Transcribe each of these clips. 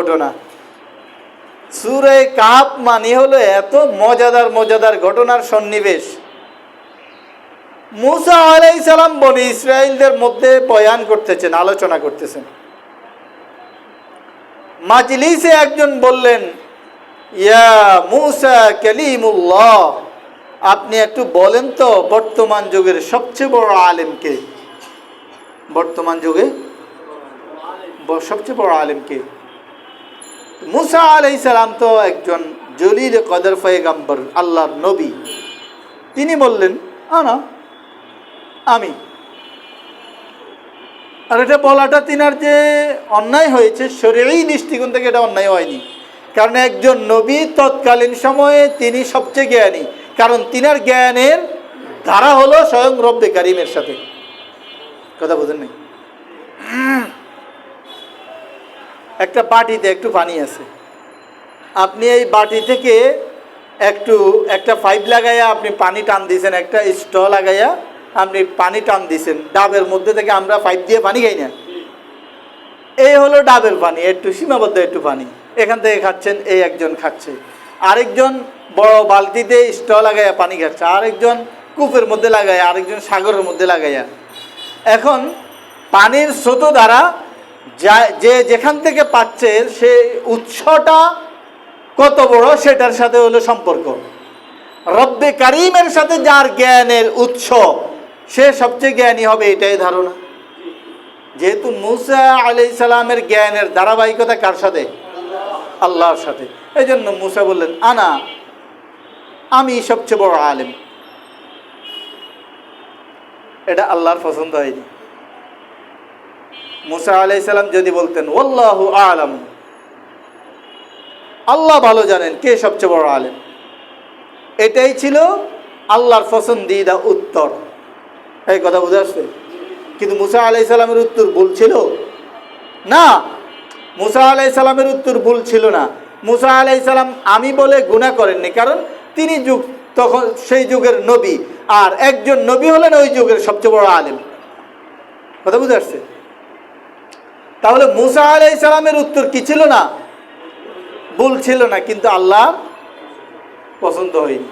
ঘটনা। সুরে কাপ মানে হলো এত মজাদার মজাদার ঘটনার সন্নিবেশ। মুসা আলাই সালাম বনি ইসরায়েলদের মধ্যে বয়ান করতেছেন, আলোচনা করতেছেন। মাজলিসে একজন বললেন, ইয়া মুসা কালিমুল্লাহ, আপনি একটু বলেন তো বর্তমান যুগের সবচেয়ে বড় আলেমকে বর্তমান যুগে? সবচেয়ে বড় আলেমকে মুসা আলাই সালাম তো একজন জলিল কদর ফয়েগাম্বর আল্লাহর নবী। তিনি বললেন, আনা, আমি। আর এটা বলাটা তিনার যে অন্যায় হয়েছে শরীরেই দৃষ্টিকোণ থেকে এটা অন্যায় হয়নি। কারণ একজন নবী তৎকালীন সময়ে তিনি সবচেয়ে জ্ঞানী। কারণ তিনার জ্ঞানের ধারা হলো স্বয়ং রব্বে কারিমের সাথে। কথা বুঝেন নাই? একটা বাটিতে একটু পানি আছে। আপনি এই বাটি থেকে একটু, একটা পাইপ লাগাইয়া আপনি পানি টান দিয়েছেন একটা স্ট লাগাইয়া আপনি পানি টান দিয়েছেন ডাবের মধ্যে থেকে আমরা পাইপ দিয়ে পানি খাই না। এই হলো ডাবের পানি, একটু সীমাবদ্ধ একটু পানি। এখান থেকে খাচ্ছেন, এই একজন খাচ্ছে। আরেকজন বড় বালতিতে স্ট লাগাইয়া পানি খাচ্ছে। আরেকজন কূপের মধ্যে লাগাইয়া, আরেকজন সাগরের মধ্যে লাগাইয়া। এখন পানির স্রোত দ্বারা যা যেখান থেকে পাচ্ছে, সে উৎসটা কত বড় সেটার সাথে হলো সম্পর্ক। রব্বে কারিমের সাথে যার জ্ঞানের উৎস, সে সবচেয়ে জ্ঞানী হবে, এটাই ধারণা। যেহেতু মুসা আলি সালামের জ্ঞানের ধারাবাহিকতা কার সাথে? আল্লাহর সাথে। এই জন্য মুসা বললেন, আনা, আমি সবচেয়ে বড় আলেম। এটা আল্লাহর পছন্দ হয়নি। মুসা আলাইসাল্লাম যদি বলতেন ওল্লাহু আলম। আল্লাহ ভালো জানেন কে সবচেয়ে বড় আলেম। এটাই ছিল আল্লাহর পছন্দিদা উত্তর। এই কথা বুঝে আসছে কিন্তু মুসা আলাই সাল্লামের উত্তর ভুল ছিল? না, মুসা আলাই সাল্লামের উত্তর ভুল ছিল না। মুসা আলাই সাল্লাম আমি বলে গুণা করেননি, কারণ তিনি যুগ তখন সেই যুগের নবী। আর একজন নবী হলেন ওই যুগের সবচেয়ে বড় আলেম। কথা বুঝে আসছে তাহলে মুসা আলাই সালামের উত্তর কি ছিল না? ভুল ছিল না, কিন্তু আল্লাহ পছন্দ হয়নি।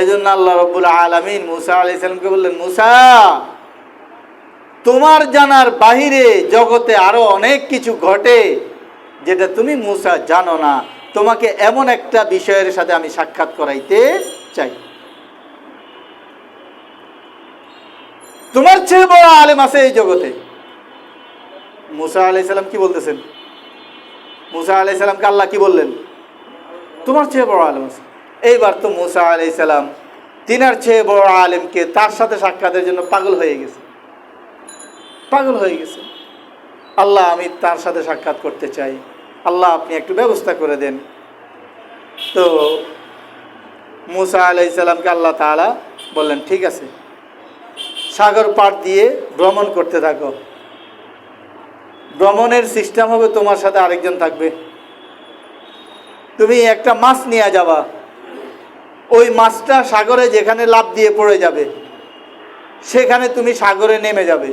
এই জন্য আল্লাহ রব্বুল আলমিন মুসা আলাই সালামকে বললেন, মুসা, তোমার জানার বাহিরে জগতে আরও অনেক কিছু ঘটে যেটা তুমি মুসা জানো না। তোমাকে এমন একটা বিষয়ের সাথে আমি সাক্ষাৎ করাইতে চাই। তোমার চেয়ে বড় আলেম আছে এই জগতে। মুসা আলাই সাল্লাম কি বলতেছেন? মুসা আলাই সাল্লামকে আল্লাহ কি বললেন? তোমার চেয়ে বড় আলেম আছে। এইবার তো মুসা আলাই সাল্লাম তিনার চেয়ে বড় আলেমকে তার সাথে সাক্ষাতের জন্য পাগল হয়ে গেছে। পাগল হয়ে গেছে। আল্লাহ, আমি তার সাথে সাক্ষাৎ করতে চাই। আল্লাহ, আপনি একটু ব্যবস্থা করে দেন। তো মুসা আলাই সাল্লামকে আল্লাহ তাআলা বললেন, ঠিক আছে। সাগর পাড় দিয়ে ভ্রমণ করতে থাকো। ভ্রমণের সিস্টেম হবে তোমার সাথে আরেকজন থাকবে। তুমি একটা মাছ নিয়ে যাবা। ওই মাছটা সাগরে যেখানে লাভ দিয়ে পড়ে যাবে, সেখানে তুমি সাগরে নেমে যাবে।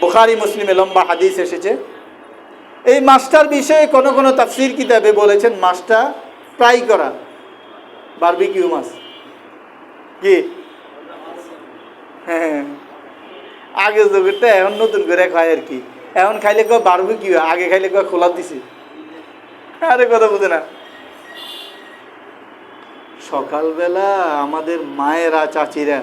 বুখারি, মুসলিমে লম্বা হাদিস এসেছে। এই মাছটার বিষয়ে কোনো কোনো তাফসির কিতাবে বলেছেন, মাছটা ফ্রাই করা, বারবিকিউ মাছ। কি? হ্যাঁ। আগে জগৎটা এখন নতুন করে খায় আর কি। এখন খাইলে কয় বাড়বে কি? আগে খাইলে কয় খোলা দিছি। আরে কথা বুঝে না। সকালবেলা আমাদের মায়েরা, চাচিরা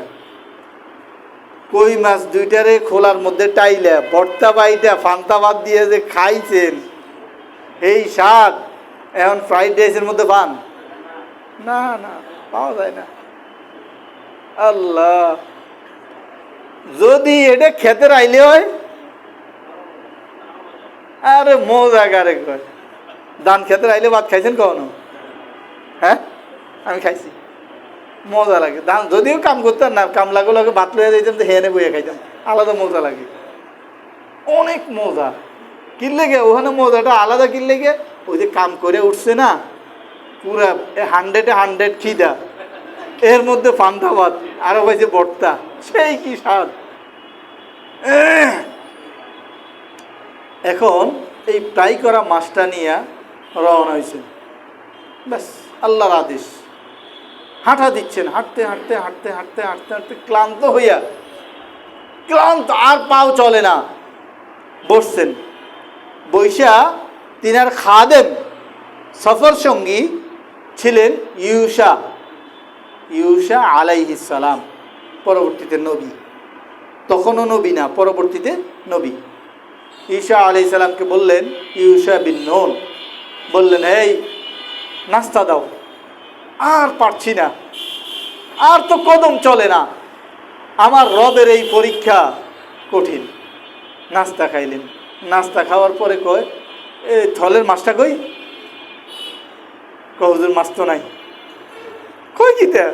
কই মাছ দুইটারে খোলার মধ্যে টাইলা, ভর্তা বাইটা, ফান্তা বাদ দিয়ে যে খাইছেন। এই স্বাদ। এখন ফ্রাইড রাইসের মধ্যে পান? না না, পাওয়া যায় না। আল্লাহ। যদি এটা খেতে আইলে হয়? আরে মজা গারে কয়। ধান খেতে আইলে ভাত খাইছেন কখনো? হ্যাঁ? আমি খাইছি। মজা লাগে। ধান যদিও কাম করতাম না, কাম লাগো লাগে ভাত লইয়া যাইতাম তো হেনে বইয়া খাইতাম। আলাদা মজা লাগে। অনেক মজা। কিনলে গে ওখানে মজাটা আলাদা কিনলে গে ওই যে কাম করে উঠছে না, পুরা হান্ড্রেডে হান্ড্রেড খিদা। এর মধ্যে পান্তা ভাত আরও পাইছে বর্তা। সেই কি স্বাদ? এখন এই ফ্রাই করা মাছটা নিয়ে রওনা হয়েছেন ব্যাস, আল্লাহর আদেশ। হাঁটা দিচ্ছেন, হাঁটতে হাঁটতে হাঁটতে হাঁটতে হাঁটতে হাঁটতে ক্লান্ত হইয়া, ক্লান্ত, আর পাও চলে না। বসছেন। বৈশা তিনি তিনার খাদেম, সফর সঙ্গী ছিলেন ইউসা ইউসা আলাইহিস সালাম। পরবর্তীতে নবী। তখনও নবী না, পরবর্তীতে নবী। ঈশা আলাই সালামকে বললেন, ইউসা বিন নন। বললেন, এই, নাস্তা দাও। আর পারছি না। আর তো কদম চলে না। আমার রবের এই পরীক্ষা কঠিন। নাস্তা খাইলেন। নাস্তা খাওয়ার পরে কয়, এ, থলের মাছটা কই? কহুজুর মাছ তো নাই। কই কিতা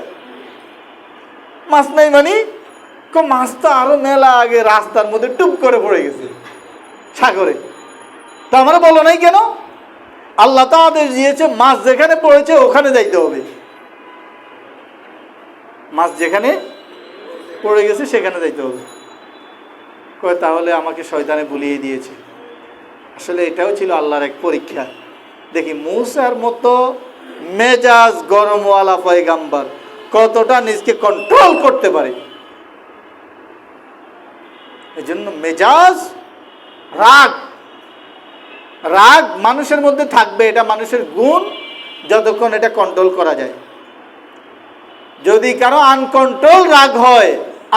মাছ নাই মানে? মাছ তো আরও মেলা আগে রাস্তার মধ্যে টুপ করে পড়ে গেছে, সাগরে। তা আমরা বলো নাই কেন? আল্লাহ তো আদেশ দিয়েছে, মাছ যেখানে পড়েছে ওখানে যাইতে হবে। মাছ যেখানে পড়ে গেছে সেখানে যাইতে হবে। কয়, তাহলে আমাকে শয়তানে বুলিয়ে দিয়েছে। আসলে এটাও ছিল আল্লাহর এক পরীক্ষা। দেখি, মূসার মতো মেজাজ গরমওয়ালা পয়গাম্বার। কতটা নিজকে কন্ট্রোল করতে পারে? এই জন্য মেজাজ, রাগ রাগ মানুষের মধ্যে থাকবে, এটা মানুষের গুণ যতক্ষণ এটা কন্ট্রোল করা যায়। যদি কারও আনকন্ট্রোল রাগ হয়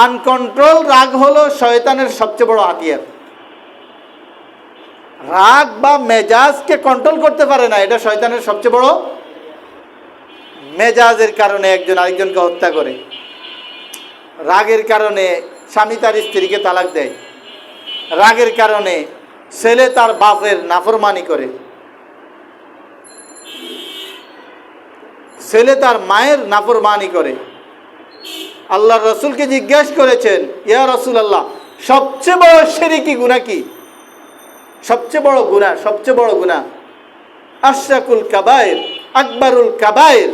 আনকন্ট্রোল রাগ হলো শয়তানের সবচেয়ে বড় হাতিয়ার। রাগ বা মেজাজকে কন্ট্রোল করতে পারে না, এটা শয়তানের সবচেয়ে বড় মেজাজের কারণে একজন আরেকজনকে হত্যা করে। রাগের কারণে স্বামী তার স্ত্রীকে তালাক দেয়। রাগের কারণে ছেলে তার বাপের নাফরমানি করে। ছেলে তার মায়ের নাফরমানি করে। আল্লাহ রসুলকে জিজ্ঞেস করেছেন, ইয়া রসুল আল্লাহ সবচেয়ে বড় সেরিকি গুণা কি? সবচেয়ে বড় গুণা সবচেয়ে বড় গুণা আশরাকুল কাবায়ের আকবরুল কাবায়ের